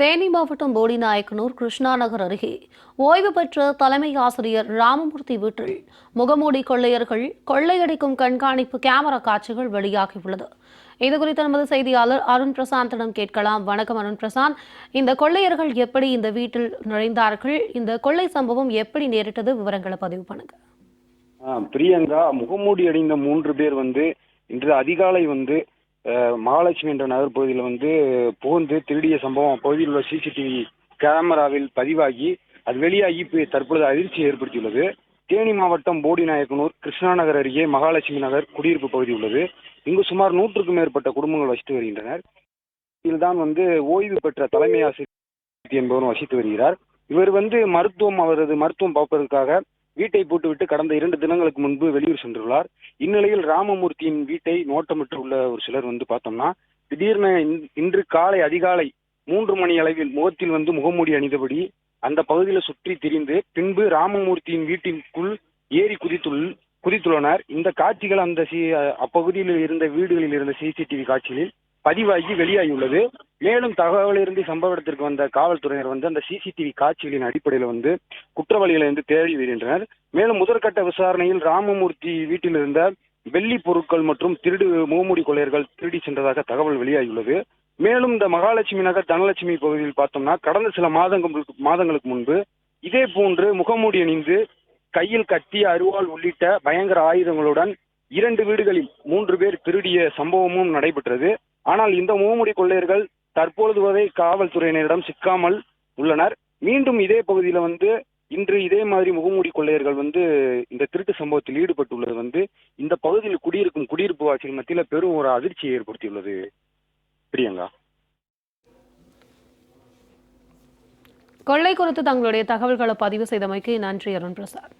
தேனி மாவட்டம் போடிநாயக்கனூர் கிருஷ்ணா நகர் அருகே ஓய்வு பெற்ற தலைமை ஆசிரியர் ராமமூர்த்தி வீட்டில் முகமூடி கொள்ளையர்கள் கொள்ளையடிக்கும் கண்காணிப்பு கேமரா காட்சிகள் வெளியாகியுள்ளது. இது குறித்து நமது செய்தியாளர் அருண் பிரசாந்திடம் கேட்கலாம். வணக்கம் அருண் பிரசாந்த். இந்த கொள்ளையர்கள் எப்படி இந்த வீட்டில் நுழைந்தார்கள்? இந்த கொள்ளை சம்பவம் எப்படி நேரிட்டது? விவரங்களை பதிவு பண்ணுங்க. பிரியங்கா முகமூடி அணிந்த மூன்று பேர் வந்து இன்று அதிகாலை வந்து மகாலட்சுமி என்ற நகர் பகுதியில் வந்து புகுந்து திருடிய சம்பவம் அப்பகுதியில் உள்ள சிசிடிவி கேமராவில் பதிவாகி அது வெளியாகி தற்பொழுது அதிர்ச்சியை ஏற்படுத்தியுள்ளது. தேனி மாவட்டம் போடிநாயக்கனூர் கிருஷ்ணா நகர் அருகே மகாலட்சுமி நகர் குடியிருப்பு பகுதி உள்ளது. இங்கு சுமார் நூற்றுக்கும் மேற்பட்ட குடும்பங்கள் வசித்து வருகின்றனர். இதில்தான் வந்து ஓய்வு பெற்ற தலைமை ஆசிரியர் என்பவரும் வசித்து வருகிறார். இவர் வந்து மருத்துவம் அவரது மருத்துவம் பார்ப்பதற்காக வீட்டை போட்டுவிட்டு கடந்த இரண்டு தினங்களுக்கு முன்பு வெளியூர் சென்றுள்ளார். இந்நிலையில் ராமமூர்த்தியின் வீட்டை நோட்டமிட்டு உள்ள ஒரு சிலர் வந்து பார்த்தோம்னா திடீர்னு இன்று காலை அதிகாலை மூன்று மணி அளவில் முகத்தில் வந்து முகமூடி அணிந்தபடி அந்த பகுதியில் சுற்றி திரிந்து பின்பு ராமமூர்த்தியின் வீட்டிற்குள் ஏறி குதித்துள் குதித்துள்ளனர். இந்த காட்சிகள் அந்த சி அப்பகுதியில் இருந்த வீடுகளில் இருந்த சிசிடிவி காட்சிகளில் பதிவாகி வெளியாகியுள்ளது. மேலும் தகவலிருந்து சம்பவ இடத்திற்கு வந்த காவல்துறையினர் வந்து அந்த சிசிடிவி காட்சிகளின் அடிப்படையில் வந்து குற்றவாளிகளை வந்து தேடி வருகின்றனர். மேலும் முதற்கட்ட விசாரணையில் ராமமூர்த்தி வீட்டில் இருந்த வெள்ளி பொருட்கள் மற்றும் திருடு மூமுடி கொள்ளையர்கள் திருடி சென்றதாக தகவல் வெளியாகியுள்ளது. மேலும் இந்த மகாலட்சுமி நகர் தனலட்சுமி பகுதியில் பார்த்தோம்னா கடந்த சில மாதங்களுக்கு மாதங்களுக்கு முன்பு இதே போன்று முகமூடி அணிந்து கையில் கத்தி அருவாள் உள்ளிட்ட பயங்கர ஆயுதங்களுடன் இரண்டு வீடுகளில் மூன்று பேர் திருடிய சம்பவமும் நடைபெற்றது. ஆனால் இந்த மூமுடி கொள்ளையர்கள் தற்பொழுது வரை காவல்துறையினரிடம் சிக்காமல் உள்ளனர். மீண்டும் இதே பகுதியில் வந்து இன்று இதே மாதிரி முகமூடி கொள்ளையர்கள் வந்து இந்த திருட்டு சம்பவத்தில் ஈடுபட்டுள்ளது வந்து இந்த பகுதியில் குடியிருக்கும் குடியிருப்பு வாசிகள் மத்தியில் பெரும் ஒரு அதிர்ச்சியை ஏற்படுத்தியுள்ளது. பிரியங்கா? கொள்ளை குறித்து தங்களுடைய தகவல்களை பதிவு செய்தமைக்கு நன்றி அருண் பிரசாத்.